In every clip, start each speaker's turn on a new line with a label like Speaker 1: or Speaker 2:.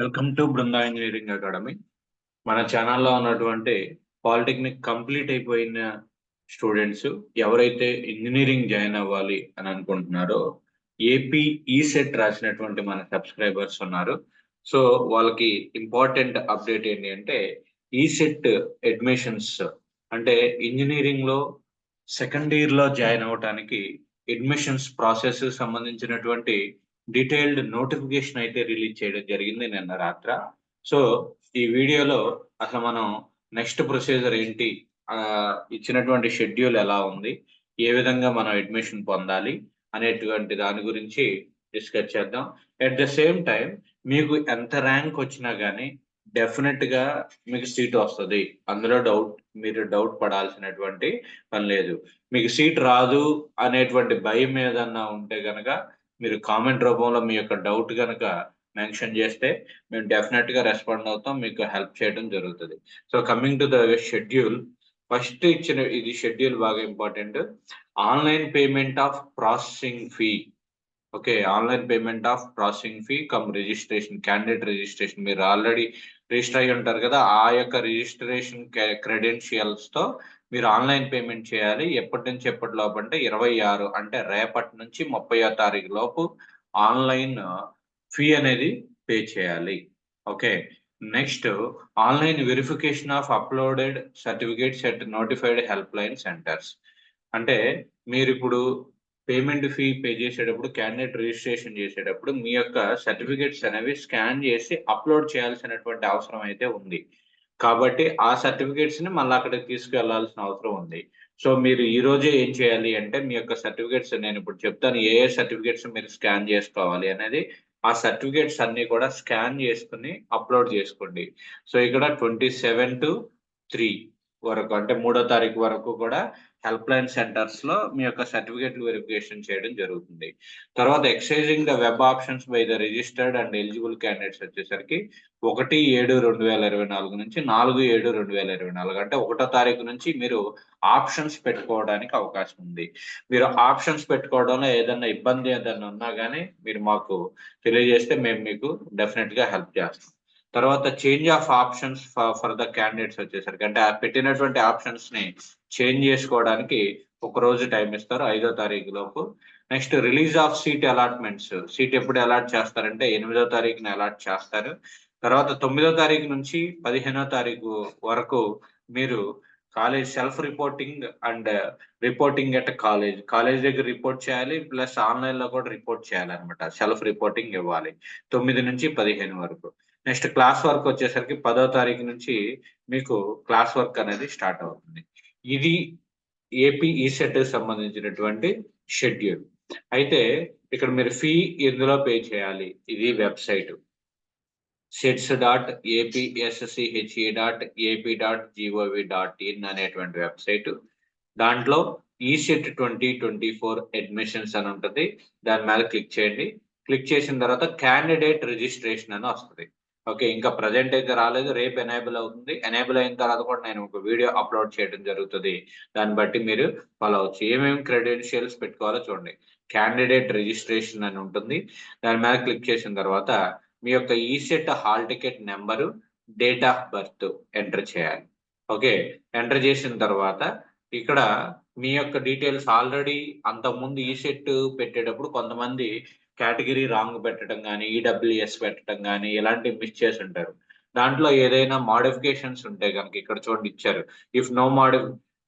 Speaker 1: Welcome to Brinda engineering academy మన ఛానల్లో ఉన్నటువంటి పాలిటెక్నిక్ కంప్లీట్ అయిపోయిన స్టూడెంట్స్ ఎవరైతే ఇంజనీరింగ్ జాయిన్ అవ్వాలి అని అనుకుంటున్నారో ఏపీ ఈ సెట్ రాసినటువంటి మన సబ్స్క్రైబర్స్ ఉన్నారు. సో వాళ్ళకి ఇంపార్టెంట్ అప్డేట్ ఏంటి అంటే ఈ సెట్ అడ్మిషన్స్ అంటే ఇంజనీరింగ్లో సెకండ్ ఇయర్లో జాయిన్ అవ్వటానికి అడ్మిషన్స్ ప్రాసెస్ సంబంధించినటువంటి డీటెయిల్డ్ నోటిఫికేషన్ అయితే రిలీజ్ చేయడం జరిగింది నిన్న రాత్ర. సో ఈ వీడియోలో అసలు మనం నెక్స్ట్ ప్రొసీజర్ ఏంటి? ఇచ్చినటువంటి షెడ్యూల్ ఎలా ఉంది? ఏ విధంగా మనం అడ్మిషన్ పొందాలి? అనేటువంటి దాని గురించి డిస్కస్ చేద్దాం. ఎట్ ద సేమ్ టైం మీకు ఎంత ర్యాంక్ వచ్చినా కానీ డెఫినెట్గా మీకు సీట్ వస్తుంది. అందులో డౌట్ మీరు డౌట్ పడాల్సినటువంటి పని లేదు. మీకు సీట్ రాదు అనేటువంటి భయం ఏదన్నా ఉంటే గనక మీరు కామెంట్ రూపంలో మీ యొక్క డౌట్ కనుక మెన్షన్ చేస్తే మేము డెఫినెట్గా రెస్పాండ్ అవుతాం మీకు హెల్ప్ చేయడం జరుగుతుంది. So coming to the schedule first ఇచ్చిన ఇది షెడ్యూల్ బాగా important online payment of processing fee okay online payment of processing fee cum registration candidate registration మీరు ఆల్రెడీ రిజిస్టర్ అయ్యి ఉంటారు కదా ఆ యొక్క రిజిస్ట్రేషన్ క్రెడెన్షియల్స్తో మీరు ఆన్లైన్ పేమెంట్ చేయాలి. ఎప్పటి నుంచి ఎప్పటి లోపు అంటే ఇరవై ఆరు అంటే రేపటి నుంచి ముప్పయో తారీఖు లోపు ఆన్లైన్ ఫీ అనేది పే చేయాలి. Okay. Next online verification of uploaded certificates at notified help line centres. అంటే మీరు ఇప్పుడు పేమెంట్ ఫీ పే చేసేటప్పుడు క్యాండిడేట్ రిజిస్ట్రేషన్ చేసేటప్పుడు మీ యొక్క సర్టిఫికేట్స్ అనేవి స్కాన్ చేసి అప్లోడ్ చేయాల్సినటువంటి అవసరం అయితే ఉంది. కాబట్టి ఆ సర్టిఫికేట్స్ని మళ్ళీ అక్కడికి తీసుకెళ్ళాల్సిన అవసరం ఉంది. సో మీరు ఈ రోజే ఏం చేయాలి అంటే మీ యొక్క సర్టిఫికేట్స్ నేను ఇప్పుడు చెప్తాను ఏ ఏ సర్టిఫికేట్స్ మీరు స్కాన్ చేసుకోవాలి అనేది ఆ సర్టిఫికేట్స్ అన్ని కూడా స్కాన్ చేసుకుని అప్లోడ్ చేసుకోండి. సో ఇక్కడ ట్వంటీ సెవెన్ టు త్రీ వరకు అంటే మూడో తారీఖు వరకు కూడా హెల్ప్ లైన్ సెంటర్స్లో మీ యొక్క సర్టిఫికేట్ వెరిఫికేషన్ చేయడం జరుగుతుంది. తర్వాత exercising the web options by the registered and eligible candidates వచ్చేసరికి ఒకటి ఏడు రెండు వేల ఇరవై నాలుగు నుంచి నాలుగు ఏడు రెండు వేల ఇరవై నాలుగు అంటే ఒకటో తారీఖు నుంచి మీరు ఆప్షన్స్ పెట్టుకోవడానికి అవకాశం ఉంది. మీరు ఆప్షన్స్ పెట్టుకోవడంలో ఏదైనా ఇబ్బంది ఏదైనా ఉన్నా కానీ మీరు మాకు తెలియజేస్తే మేము మీకు డెఫినెట్గా హెల్ప్ చేస్తాం. తర్వాత change of options for the candidates వచ్చేసరికి. అంటే పెట్టినటువంటి ఆప్షన్స్ని చేంజ్ చేసుకోవడానికి ఒక రోజు టైం ఇస్తారు ఐదో తారీఖు లోపు. Next release of seat allotments seat ఎప్పుడు అలాట్ చేస్తారంటే ఎనిమిదో తారీఖున అలాట్ చేస్తారు. తర్వాత తొమ్మిదో తారీఖు నుంచి పదిహేనో తారీఖు వరకు మీరు college self reporting and reporting at college college దగ్గర రిపోర్ట్ చేయాలి ప్లస్ ఆన్లైన్లో కూడా రిపోర్ట్ చేయాలి అనమాట సెల్ఫ్ రిపోర్టింగ్ ఇవ్వాలి. తొమ్మిది నుంచి పదిహేను వరకు. నెక్స్ట్ క్లాస్ వర్క్ వచ్చేసరికి పదో తారీఖు నుంచి మీకు క్లాస్ వర్క్ అనేది స్టార్ట్ అవుతుంది. ఇది ఏపీ ఈ సెట్ సంబంధించినటువంటి షెడ్యూల్. అయితే ఇక్కడ మీరు ఫీ ఎందులో పే చేయాలి? ఇది website. Cets dot APSCHE dot AP dot gov dot in అనేటువంటి వెబ్సైట్. దాంట్లో ECET twenty twenty four admissions అని ఉంటుంది. దాని మీద క్లిక్ చేయండి. క్లిక్ చేసిన తర్వాత క్యాండిడేట్ రిజిస్ట్రేషన్ అని వస్తుంది. ఓకే ఇంకా ప్రజెంట్ అయితే రాలేదు. రేపు ఎనేబుల్ అవుతుంది. ఎనేబుల్ అయిన తర్వాత కూడా నేను ఒక వీడియో అప్లోడ్ చేయడం జరుగుతుంది. దాన్ని బట్టి మీరు ఫాలో అవచ్చు. ఏమేమి క్రెడెన్షియల్స్ పెట్టుకోవాలో చూడండి. క్యాండిడేట్ రిజిస్ట్రేషన్ అని ఉంటుంది. దాని మీద క్లిక్ చేసిన తర్వాత మీ యొక్క ECET hall ticket number date of birth enter చేయాలి. ఓకే ఎంటర్ చేసిన తర్వాత ఇక్కడ మీ యొక్క డీటెయిల్స్ ఆల్రెడీ అంతకుముందు ఈ సెట్ పెట్టేటప్పుడు కొంతమంది కేటగిరీ రాంగ్ పెట్టడం కానీ ఈడబ్ల్యూఎస్ పెట్టడం కానీ ఇలాంటివి మిస్ చేసి ఉంటారు దాంట్లో ఏదైనా మాడిఫికేషన్స్ ఉంటే కనుక ఇక్కడ చూడండి ఇచ్చారు. ఇఫ్ నో మాడి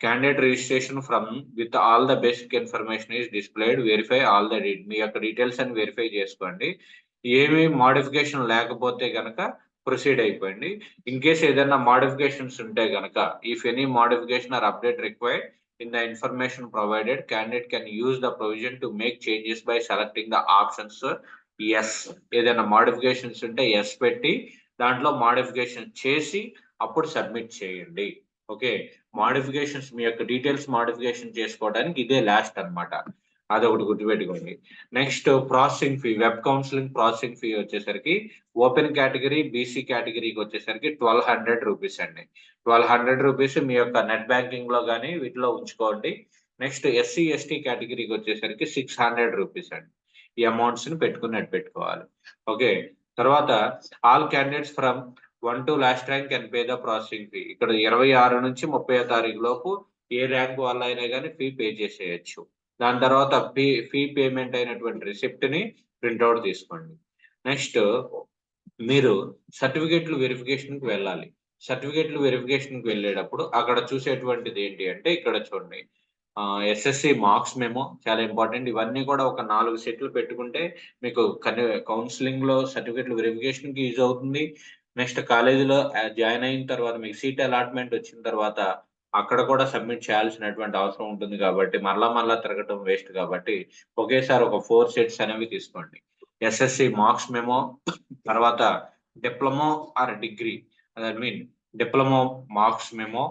Speaker 1: candidate registration from with all the basic information is displayed verify all the మీ యొక్క డీటెయిల్స్ అని వెరిఫై చేసుకోండి. ఏమి మాడిఫికేషన్ లేకపోతే కనుక ప్రొసీడ్ అయిపోయింది. ఇన్ కేస్ ఏదైనా మాడిఫికేషన్స్ ఉంటే కనుక if any modification or update required in the information provided candidate can use the provision to make changes by selecting the options yes ఏదైనా మాడిఫికేషన్స్ ఉంటే ఎస్ పెట్టి దాంట్లో మాడిఫికేషన్ చేసి అప్పుడు సబ్మిట్ చేయండి ఓకే మాడిఫికేషన్స్ మీ యొక్క డీటెయిల్స్ మాడిఫికేషన్ చేసుకోవడానికి ఇదే లాస్ట్ అనమాట అదొకటి గుర్తుపెట్టుకోండి. Next processing fee web counselling processing fee వచ్చేసరికి ఓపెన్ కేటగిరీ బీసీ కేటగిరీకి వచ్చేసరికి ట్వెల్వ్ హండ్రెడ్ రూపీస్ అండి. ట్వెల్వ్ హండ్రెడ్ రూపీస్ మీ యొక్క నెట్ బ్యాంకింగ్లో కానీ వీటిలో ఉంచుకోండి. నెక్స్ట్ ఎస్సీ ఎస్టీ కేటగిరీకి వచ్చేసరికి సిక్స్ హండ్రెడ్ రూపీస్ అండి. ఈ అమౌంట్స్ని పెట్టుకున్నట్టు పెట్టుకోవాలి. ఓకే. తర్వాత all candidates from one to last rank can pay the processing fee. ఇక్కడ ఇరవై ఆరు నుంచి ముప్పై తారీఖు లోపు ఏ ర్యాంక్ వాళ్ళైనా అయినా కానీ ఫీ పే చేసేయచ్చు. దాని తర్వాత ఫీ ఫీ పేమెంట్ అయినటువంటి రిసిప్ట్ని ప్రింట్అవుట్ తీసుకోండి. నెక్స్ట్ మీరు సర్టిఫికేట్లు వెరిఫికేషన్కి వెళ్ళాలి. సర్టిఫికేట్లు వెరిఫికేషన్కి వెళ్ళేటప్పుడు అక్కడ చూసేటువంటిది ఏంటి అంటే ఇక్కడ చూడండి. ఎస్ఎస్సి మార్క్స్ మేము చాలా ఇంపార్టెంట్ ఇవన్నీ కూడా ఒక నాలుగు సెట్లు పెట్టుకుంటే మీకు కౌన్సిలింగ్లో సర్టిఫికేట్లు వెరిఫికేషన్కి యూజ్ అవుతుంది. నెక్స్ట్ కాలేజీలో జాయిన్ అయిన తర్వాత మీకు సీట్ అలాట్మెంట్ వచ్చిన తర్వాత అక్కడ కూడా సబ్మిట్ చేయాల్సినటువంటి అవసరం ఉంటుంది కాబట్టి మరలా మరలా తిరగటం వేస్ట్ కాబట్టి ఒకేసారి ఒక ఫోర్ సెట్స్ అనేవి తీసుకోండి. ఎస్ఎస్సి మార్క్స్ మెమో తర్వాత diploma or degree I mean diploma marks memo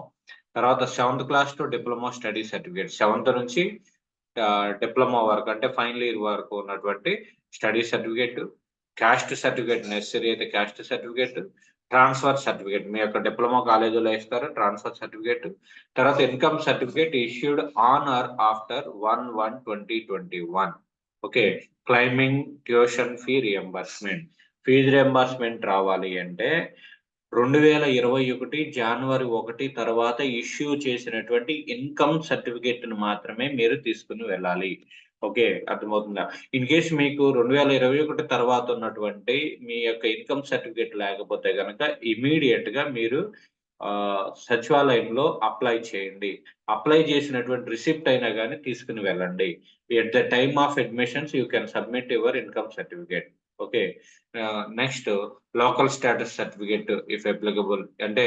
Speaker 1: తర్వాత seventh class to diploma study certificate seventh నుంచి డిప్లొమా వరకు అంటే ఫైనల్ ఇయర్ వరకు ఉన్నటువంటి study certificate caste certificate necessary అయితే క్యాస్ట్ సర్టిఫికేట్ ట్రాన్స్ఫర్ సర్టిఫికేట్. మీ యొక్క డిప్లొమా కాలేజీలో ఇస్తారు ట్రాన్స్ఫర్ సర్టిఫికేట్. తర్వాత income certificate issued on or after one one twenty twenty one. Okay claiming tuition fee reimbursement. Fees reimbursement రావాలి అంటే రెండు వేల ఇరవై ఒకటి జనవరి ఒకటి తర్వాత ఇష్యూ చేసినటువంటి ఇన్కమ్ సర్టిఫికేట్ను మాత్రమే మీరు తీసుకుని వెళ్ళాలి. ఓకే అర్థమవుతుందా? ఇన్ కేస్ మీకు రెండు వేల ఇరవై ఒకటి తర్వాత ఉన్నటువంటి మీ యొక్క ఇన్కమ్ సర్టిఫికేట్ లేకపోతే కనుక ఇమీడియట్గా మీరు సచివాలయంలో అప్లై చేయండి. అప్లై చేసినటువంటి రిసిప్ట్ అయినా కానీ తీసుకుని వెళ్ళండి. At the time of admissions you can submit your income certificate okay next local status certificate if applicable అంటే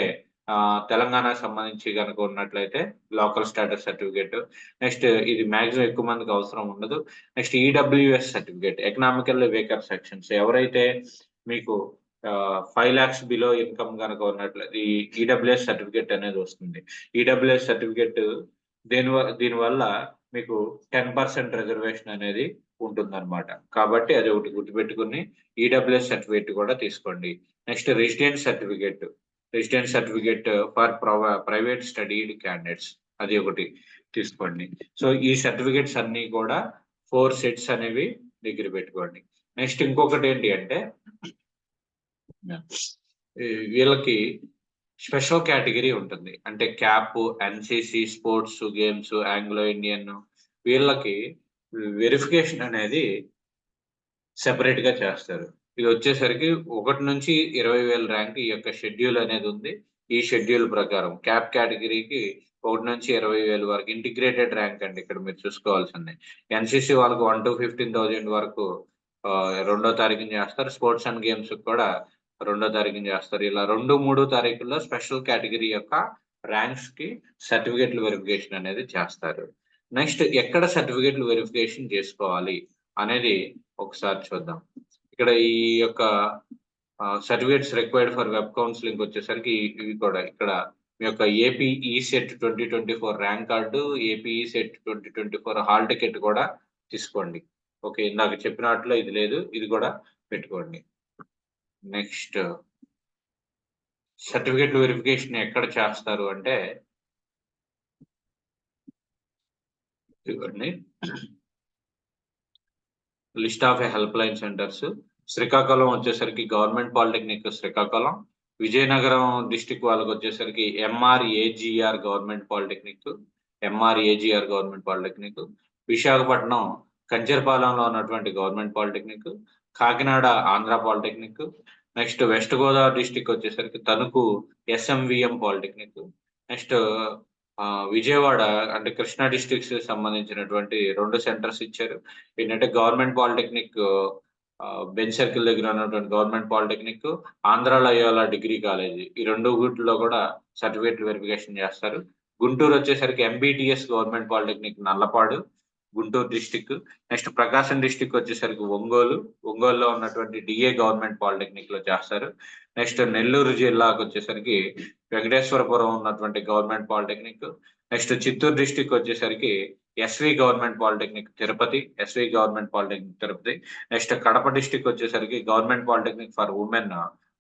Speaker 1: తెలంగాణకు సంబంధించి కనుక ఉన్నట్లయితే లోకల్ స్టేటస్ సర్టిఫికేట్. నెక్స్ట్ ఇది మాక్సిమం ఎక్కువ మందికి అవసరం ఉండదు. Next EWS certificate economical weaker sections. ఎవరైతే మీకు ఫైవ్ లాక్స్ బిలో ఇన్కమ్ కనుక ఉన్నట్లయితే ఈ ఈడబ్ల్యూఎస్ సర్టిఫికేట్ అనేది వస్తుంది. ఈడబ్ల్యూఎస్ సర్టిఫికేట్ దీని దీనివల్ల మీకు టెన్ పర్సెంట్ రిజర్వేషన్ అనేది ఉంటుందన్నమాట. కాబట్టి అది ఒకటి గుర్తుపెట్టుకుని ఈడబ్ల్యూఎస్ సర్టిఫికేట్ కూడా తీసుకోండి. Next resident certificate. Resident certificate for private studied candidates అది ఒకటి తీసుకోండి. సో ఈ సర్టిఫికేట్స్ అన్ని కూడా ఫోర్ సెట్స్ అనేవి దగ్గర పెట్టుకోండి. నెక్స్ట్ ఇంకొకటి ఏంటి అంటే వీళ్ళకి స్పెషల్ కేటగిరీ ఉంటుంది. అంటే CAP NCC sports games Anglo Indian వీళ్ళకి వెరిఫికేషన్ అనేది సెపరేట్గా చేస్తారు. ఇది వచ్చేసరికి ఒకటి నుంచి ఇరవై వేల ర్యాంక్ ఈ యొక్క షెడ్యూల్ అనేది ఉంది. ఈ షెడ్యూల్ ప్రకారం క్యాప్ కేటగిరీకి ఒకటి నుంచి ఇరవై వేలు వరకు ఇంటిగ్రేటెడ్ ర్యాంక్ అండి ఇక్కడ మీరు చూసుకోవాల్సింది. ఎన్సిసి వాళ్ళకి వన్ టు ఫిఫ్టీన్ థౌజండ్ వరకు రెండో తారీఖున చేస్తారు. స్పోర్ట్స్ అండ్ గేమ్స్ కూడా రెండో తారీఖున చేస్తారు. ఇలా రెండు మూడు తారీఖుల్లో స్పెషల్ కేటగిరీ యొక్క ర్యాంక్స్కి సర్టిఫికేట్లు వెరిఫికేషన్ అనేది చేస్తారు. నెక్స్ట్ ఎక్కడ సర్టిఫికేట్లు వెరిఫికేషన్ చేసుకోవాలి అనేది ఒకసారి చూద్దాం. ఇక్కడ ఈ యొక్క certificates required for web counselling వచ్చేసరికి ఇవి కూడా ఇక్కడ మీ యొక్క AP ECET twenty twenty four rank card AP ECET twenty twenty four hall ticket కూడా తీసుకోండి. ఓకే ఇందాక చెప్పినట్లు ఇది లేదు ఇది కూడా పెట్టుకోండి. నెక్స్ట్ సర్టిఫికేట్ వెరిఫికేషన్ ఎక్కడ చేస్తారు అంటే ఇవ్వండి list of help line centres. Srikakulam వచ్చేసరికి government polytechnic Srikakulam. Vizianagaram district వాళ్ళకి వచ్చేసరికి MRAGR government polytechnic MRAGR government polytechnic. Visakhapatnam కంచర్పాలెంలో ఉన్నటువంటి government polytechnic. Kakinada Andhra polytechnic. Next west Godavari district వచ్చేసరికి Tanuku SMVM polytechnic. Next Vijayawada అంటే Krishna districts సంబంధించినటువంటి రెండు centres ఇచ్చారు. ఏంటంటే గవర్నమెంట్ పాలిటెక్నిక్ బెంచ్ సర్కిల్ దగ్గర ఉన్నటువంటి government polytechnic Andhra Loyola degree college. ఈ రెండు వీటిలో కూడా సర్టిఫికేట్ వెరిఫికేషన్ చేస్తారు. గుంటూరు వచ్చేసరికి MBTS government polytechnic Nallapadu. Guntur district next Prakasam district వచ్చేసరికి ఒంగోలు. ఒంగోలులో ఉన్నటువంటి డిఏ గవర్నమెంట్ పాలిటెక్నిక్లో చేస్తారు. నెక్స్ట్ నెల్లూరు జిల్లాకు వచ్చేసరికి వెంకటేశ్వరపురం ఉన్నటువంటి government polytechnic next Chittoor district వచ్చేసరికి SV government polytechnic Tirupati. SV government polytechnic Tirupati. Next Kadapa district వచ్చేసరికి government polytechnic for women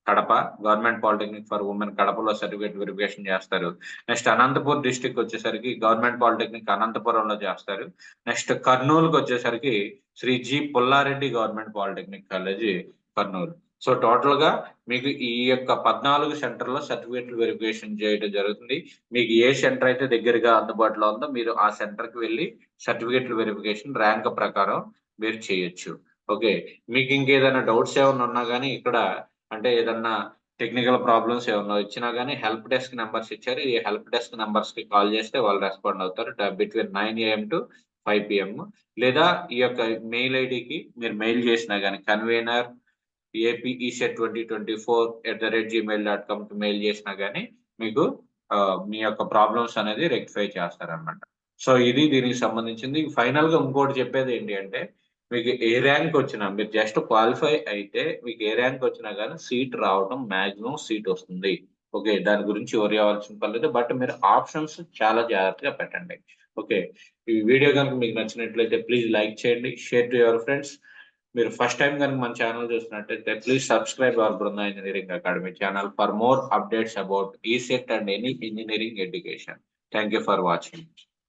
Speaker 1: Kadapa government polytechnic for women కడపలో సర్టిఫికేట్ వెరిఫికేషన్ చేస్తారు. నెక్స్ట్ అనంతపూర్ డిస్టిక్ వచ్చేసరికి government polytechnic అనంతపురంలో చేస్తారు. Next కర్నూలుకి వచ్చేసరికి Sri G Pullareddy government polytechnic college Kurnool. So టోటల్గా మీకు ఈ యొక్క పద్నాలుగు సెంటర్లో సర్టిఫికేట్ వెరిఫికేషన్ చేయడం జరుగుతుంది. మీకు ఏ సెంటర్ అయితే దగ్గరగా అందుబాటులో ఉందో మీరు ఆ సెంటర్కి వెళ్ళి సర్టిఫికేట్ వెరిఫికేషన్ ర్యాంక్ ప్రకారం మీరు చేయొచ్చు. ఓకే. మీకు ఇంకేదైనా డౌట్స్ ఏమైనా ఉన్నా కానీ ఇక్కడ అంటే ఏదన్నా టెక్నికల్ ప్రాబ్లమ్స్ ఏమన్నా వచ్చినా కానీ హెల్ప్ డెస్క్ నెంబర్స్ ఇచ్చారు. ఈ హెల్ప్ డెస్క్ నెంబర్స్కి కాల్ చేస్తే వాళ్ళు రెస్పాండ్ అవుతారు. Between nine AM to five PM లేదా ఈ యొక్క మెయిల్ ఐడికి మీరు మెయిల్ చేసినా కానీ convener AP ECET twenty twenty four at the rate Gmail dot కామ్కి mail చేసినా కానీ మీకు మీ యొక్క ప్రాబ్లమ్స్ అనేది రెక్టిఫై చేస్తారన్నమాట. సో ఇది దీనికి సంబంధించింది. ఫైనల్గా ఇంకోటి చెప్పేది ఏంటి అంటే మీకు ఏ ర్యాంక్ వచ్చినా మీరు జస్ట్ క్వాలిఫై అయితే మీకు ఏ ర్యాంక్ వచ్చినా కానీ సీట్ రావడం మాక్సిమం సీట్ వస్తుంది. ఓకే దాని గురించి వరి అవ్వాల్సిన పర్లేదు బట్ మీరు ఆప్షన్స్ చాలా జాగ్రత్తగా పెట్టండి. ఓకే ఈ వీడియో కనుక మీకు నచ్చినట్లయితే ప్లీజ్ లైక్ చేయండి షేర్ టు యువర్ ఫ్రెండ్స్ మీరు ఫస్ట్ టైం కనుక మన ఛానల్ చూసినట్టయితే please subscribe our Brinda engineering academy channel for more updates about ECET and any engineering education thank you for watching